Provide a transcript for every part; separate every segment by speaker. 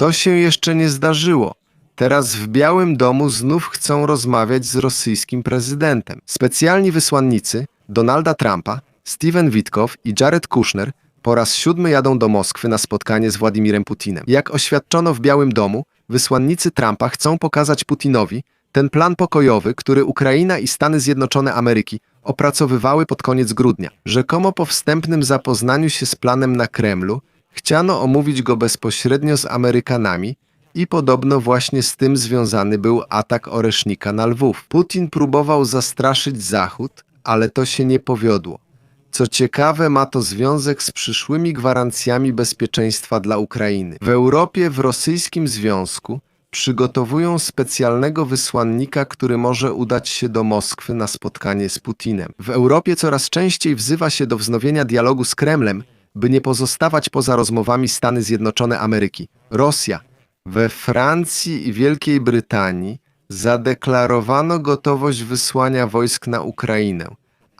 Speaker 1: To się jeszcze nie zdarzyło. Teraz w Białym Domu znów chcą rozmawiać z rosyjskim prezydentem. Specjalni wysłannicy Donalda Trumpa, Steven Witkow i Jared Kushner po raz siódmy jadą do Moskwy na spotkanie z Władimirem Putinem. Jak oświadczono w Białym Domu, wysłannicy Trumpa chcą pokazać Putinowi ten plan pokojowy, który Ukraina i Stany Zjednoczone Ameryki opracowywały pod koniec grudnia. Rzekomo po wstępnym zapoznaniu się z planem na Kremlu chciano omówić go bezpośrednio z Amerykanami i podobno właśnie z tym związany był atak Oresznika na Lwów. Putin próbował zastraszyć Zachód, ale to się nie powiodło. Co ciekawe, ma to związek z przyszłymi gwarancjami bezpieczeństwa dla Ukrainy. W Europie, w rosyjskim związku, przygotowują specjalnego wysłannika, który może udać się do Moskwy na spotkanie z Putinem. W Europie coraz częściej wzywa się do wznowienia dialogu z Kremlem, by nie pozostawać poza rozmowami Stany Zjednoczone Ameryki. Rosja. We Francji i Wielkiej Brytanii zadeklarowano gotowość wysłania wojsk na Ukrainę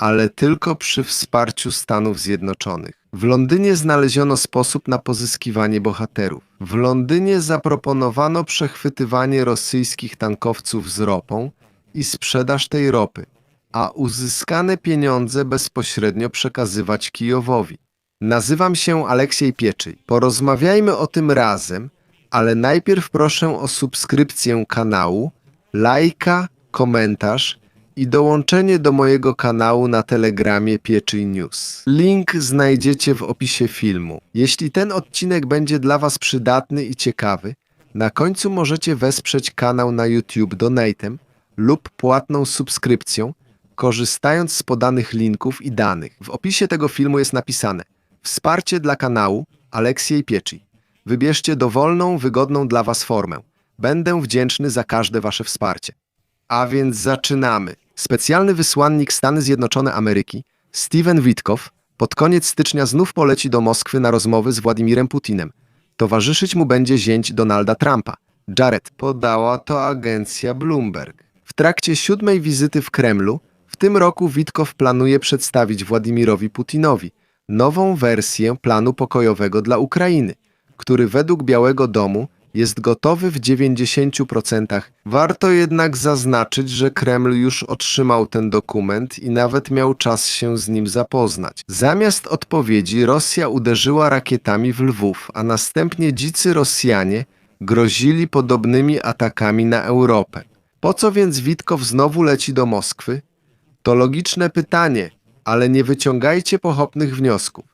Speaker 1: ale tylko przy wsparciu Stanów Zjednoczonych. W Londynie znaleziono sposób na pozyskiwanie bohaterów. W Londynie zaproponowano przechwytywanie rosyjskich tankowców z ropą i sprzedaż tej ropy, a uzyskane pieniądze bezpośrednio przekazywać Kijowowi. Nazywam się Aleksiej Pieczyj. Porozmawiajmy o tym razem, ale najpierw proszę o subskrypcję kanału, lajka, komentarz i dołączenie do mojego kanału na Telegramie Pieczyj News. Link znajdziecie w opisie filmu. Jeśli ten odcinek będzie dla Was przydatny i ciekawy, na końcu możecie wesprzeć kanał na YouTube donatem lub płatną subskrypcją, korzystając z podanych linków i danych. W opisie tego filmu jest napisane Wsparcie dla kanału Aleksiej Pieczyj. Wybierzcie dowolną, wygodną dla Was formę. Będę wdzięczny za każde Wasze wsparcie. A więc zaczynamy. Specjalny wysłannik Stany Zjednoczone Ameryki, Steven Witkow, pod koniec stycznia znów poleci do Moskwy na rozmowy z Władimirem Putinem. Towarzyszyć mu będzie zięć Donalda Trumpa. Jared podała to agencja Bloomberg. W trakcie siódmej wizyty w Kremlu w tym roku Witkow planuje przedstawić Władimirowi Putinowi nową wersję planu pokojowego dla Ukrainy, który według Białego Domu jest gotowy w 90%. Warto jednak zaznaczyć, że Kreml już otrzymał ten dokument i nawet miał czas się z nim zapoznać. Zamiast odpowiedzi Rosja uderzyła rakietami w Lwów, a następnie dzicy Rosjanie grozili podobnymi atakami na Europę. Po co więc Witkow znowu leci do Moskwy? To logiczne pytanie, ale nie wyciągajcie pochopnych wniosków.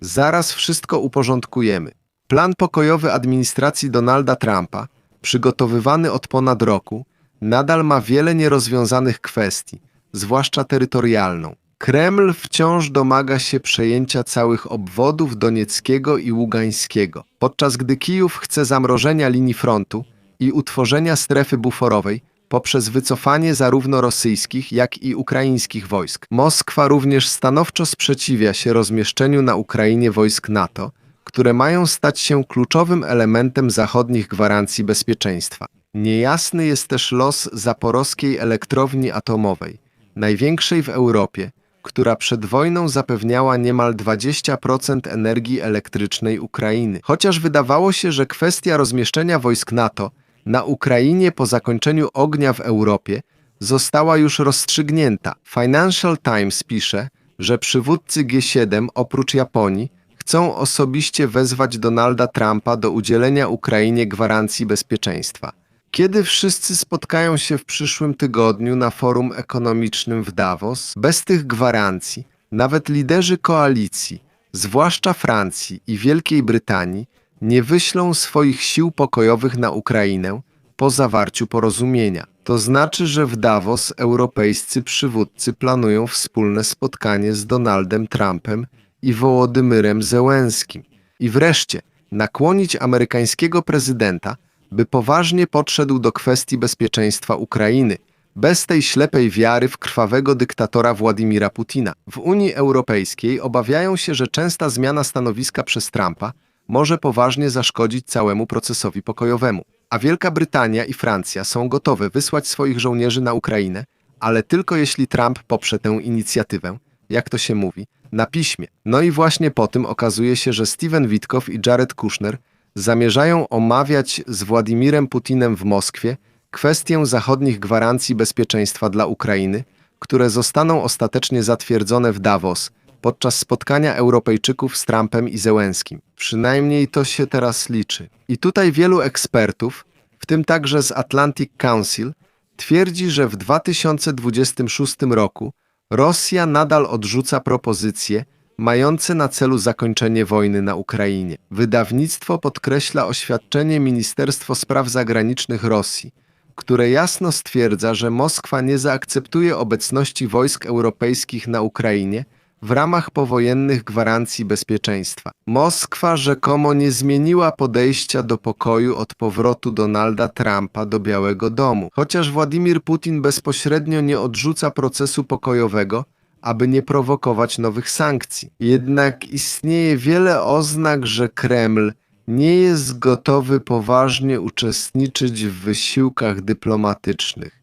Speaker 1: Zaraz wszystko uporządkujemy. Plan pokojowy administracji Donalda Trumpa, przygotowywany od ponad roku, nadal ma wiele nierozwiązanych kwestii, zwłaszcza terytorialną. Kreml wciąż domaga się przejęcia całych obwodów donieckiego i ługańskiego, podczas gdy Kijów chce zamrożenia linii frontu i utworzenia strefy buforowej poprzez wycofanie zarówno rosyjskich, jak i ukraińskich wojsk. Moskwa również stanowczo sprzeciwia się rozmieszczeniu na Ukrainie wojsk NATO, które mają stać się kluczowym elementem zachodnich gwarancji bezpieczeństwa. Niejasny jest też los zaporowskiej elektrowni atomowej, największej w Europie, która przed wojną zapewniała niemal 20% energii elektrycznej Ukrainy. Chociaż wydawało się, że kwestia rozmieszczenia wojsk NATO na Ukrainie po zakończeniu ognia w Europie została już rozstrzygnięta. Financial Times pisze, że przywódcy G7 oprócz Japonii chcą osobiście wezwać Donalda Trumpa do udzielenia Ukrainie gwarancji bezpieczeństwa. Kiedy wszyscy spotkają się w przyszłym tygodniu na forum ekonomicznym w Davos, bez tych gwarancji, nawet liderzy koalicji, zwłaszcza Francji i Wielkiej Brytanii, nie wyślą swoich sił pokojowych na Ukrainę po zawarciu porozumienia. To znaczy, że w Davos europejscy przywódcy planują wspólne spotkanie z Donaldem Trumpem i Wołodymyrem Zełenskim. I wreszcie nakłonić amerykańskiego prezydenta, by poważnie podszedł do kwestii bezpieczeństwa Ukrainy, bez tej ślepej wiary w krwawego dyktatora Władimira Putina. W Unii Europejskiej obawiają się, że częsta zmiana stanowiska przez Trumpa może poważnie zaszkodzić całemu procesowi pokojowemu. A Wielka Brytania i Francja są gotowe wysłać swoich żołnierzy na Ukrainę, ale tylko jeśli Trump poprze tę inicjatywę, jak to się mówi, na piśmie. No i właśnie po tym okazuje się, że Steven Witkow i Jared Kushner zamierzają omawiać z Władimirem Putinem w Moskwie kwestię zachodnich gwarancji bezpieczeństwa dla Ukrainy, które zostaną ostatecznie zatwierdzone w Davos podczas spotkania Europejczyków z Trumpem i Zełenskim. Przynajmniej to się teraz liczy. I tutaj wielu ekspertów, w tym także z Atlantic Council, twierdzi, że w 2026 roku Rosja nadal odrzuca propozycje mające na celu zakończenie wojny na Ukrainie. Wydawnictwo podkreśla oświadczenie Ministerstwo Spraw Zagranicznych Rosji, które jasno stwierdza, że Moskwa nie zaakceptuje obecności wojsk europejskich na Ukrainie w ramach powojennych gwarancji bezpieczeństwa. Moskwa rzekomo nie zmieniła podejścia do pokoju od powrotu Donalda Trumpa do Białego Domu, chociaż Władimir Putin bezpośrednio nie odrzuca procesu pokojowego, aby nie prowokować nowych sankcji. Jednak istnieje wiele oznak, że Kreml nie jest gotowy poważnie uczestniczyć w wysiłkach dyplomatycznych.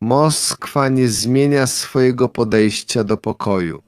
Speaker 1: Moskwa nie zmienia swojego podejścia do pokoju.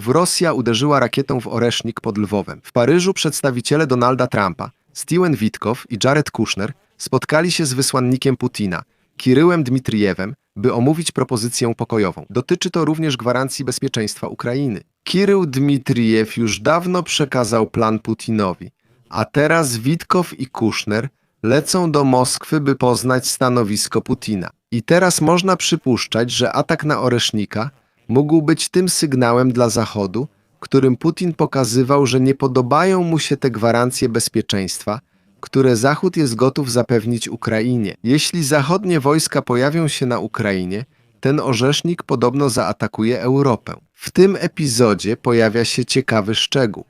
Speaker 1: W Rosja uderzyła rakietą w Oresznik pod Lwowem. W Paryżu przedstawiciele Donalda Trumpa, Steven Witkow i Jared Kushner spotkali się z wysłannikiem Putina, Kiryłem Dmitrijewem, by omówić propozycję pokojową. Dotyczy to również gwarancji bezpieczeństwa Ukrainy. Kirył Dmitrijew już dawno przekazał plan Putinowi, a teraz Witkow i Kushner lecą do Moskwy, by poznać stanowisko Putina. I teraz można przypuszczać, że atak na Oresznika mógł być tym sygnałem dla Zachodu, którym Putin pokazywał, że nie podobają mu się te gwarancje bezpieczeństwa, które Zachód jest gotów zapewnić Ukrainie. Jeśli zachodnie wojska pojawią się na Ukrainie, ten orzesznik podobno zaatakuje Europę. W tym epizodzie pojawia się ciekawy szczegół.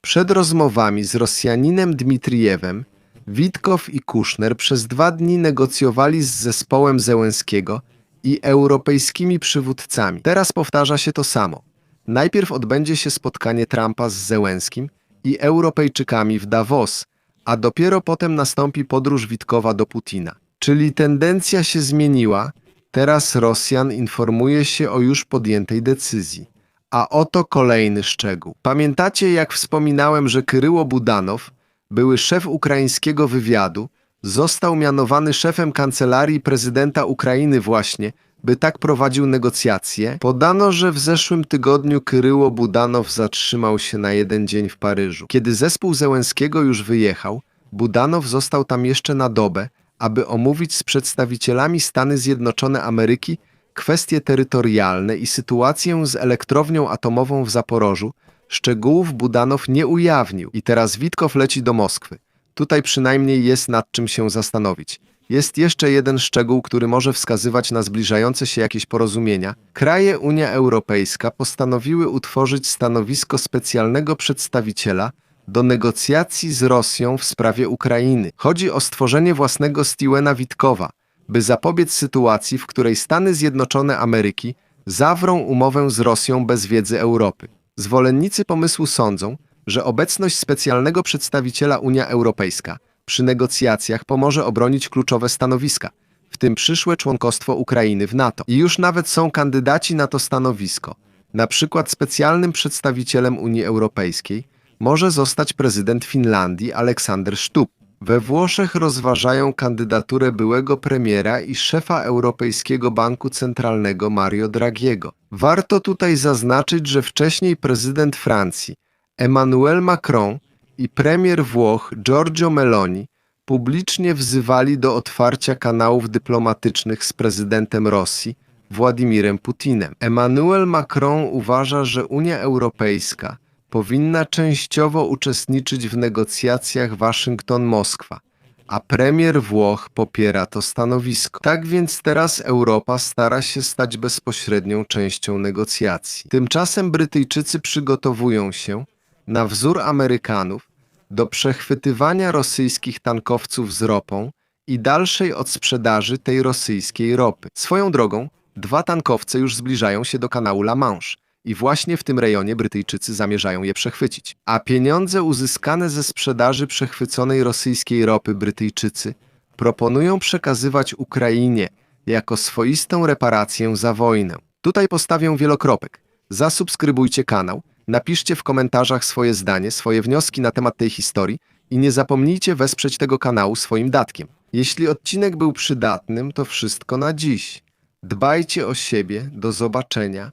Speaker 1: Przed rozmowami z Rosjaninem Dmitrijewem Witkow i Kuszner przez dwa dni negocjowali z zespołem Zełenskiego i europejskimi przywódcami. Teraz powtarza się to samo. Najpierw odbędzie się spotkanie Trumpa z Zełenskim i Europejczykami w Davos, a dopiero potem nastąpi podróż Witkowa do Putina. Czyli tendencja się zmieniła, teraz Rosjan informuje się o już podjętej decyzji. A oto kolejny szczegół. Pamiętacie, jak wspominałem, że Kryło Budanow, były szef ukraińskiego wywiadu, został mianowany szefem kancelarii prezydenta Ukrainy właśnie, by tak prowadził negocjacje? Podano, że w zeszłym tygodniu Kryło Budanow zatrzymał się na jeden dzień w Paryżu. Kiedy zespół Zełenskiego już wyjechał, Budanow został tam jeszcze na dobę, aby omówić z przedstawicielami Stany Zjednoczone Ameryki kwestie terytorialne i sytuację z elektrownią atomową w Zaporożu. Szczegółów Budanow nie ujawnił i teraz Witkow leci do Moskwy. Tutaj przynajmniej jest nad czym się zastanowić. Jest jeszcze jeden szczegół, który może wskazywać na zbliżające się jakieś porozumienia. Kraje Unia Europejska postanowiły utworzyć stanowisko specjalnego przedstawiciela do negocjacji z Rosją w sprawie Ukrainy. Chodzi o stworzenie własnego Stevena Witkowa, by zapobiec sytuacji, w której Stany Zjednoczone Ameryki zawrą umowę z Rosją bez wiedzy Europy. Zwolennicy pomysłu sądzą, że obecność specjalnego przedstawiciela Unia Europejska przy negocjacjach pomoże obronić kluczowe stanowiska, w tym przyszłe członkostwo Ukrainy w NATO. I już nawet są kandydaci na to stanowisko. Na przykład specjalnym przedstawicielem Unii Europejskiej może zostać prezydent Finlandii Aleksander Stubb. We Włoszech rozważają kandydaturę byłego premiera i szefa Europejskiego Banku Centralnego Mario Draghiego. Warto tutaj zaznaczyć, że wcześniej prezydent Francji Emmanuel Macron i premier Włoch Giorgio Meloni publicznie wzywali do otwarcia kanałów dyplomatycznych z prezydentem Rosji Władimirem Putinem. Emmanuel Macron uważa, że Unia Europejska powinna częściowo uczestniczyć w negocjacjach Waszyngton-Moskwa, a premier Włoch popiera to stanowisko. Tak więc teraz Europa stara się stać bezpośrednią częścią negocjacji. Tymczasem Brytyjczycy przygotowują się, na wzór Amerykanów, do przechwytywania rosyjskich tankowców z ropą i dalszej odsprzedaży tej rosyjskiej ropy. Swoją drogą, dwa tankowce już zbliżają się do kanału La Manche i właśnie w tym rejonie Brytyjczycy zamierzają je przechwycić. A pieniądze uzyskane ze sprzedaży przechwyconej rosyjskiej ropy Brytyjczycy proponują przekazywać Ukrainie jako swoistą reparację za wojnę. Tutaj postawię wielokropek. Zasubskrybujcie kanał Napiszcie w komentarzach swoje zdanie, swoje wnioski na temat tej historii i nie zapomnijcie wesprzeć tego kanału swoim datkiem. Jeśli odcinek był przydatnym, to wszystko na dziś. Dbajcie o siebie, do zobaczenia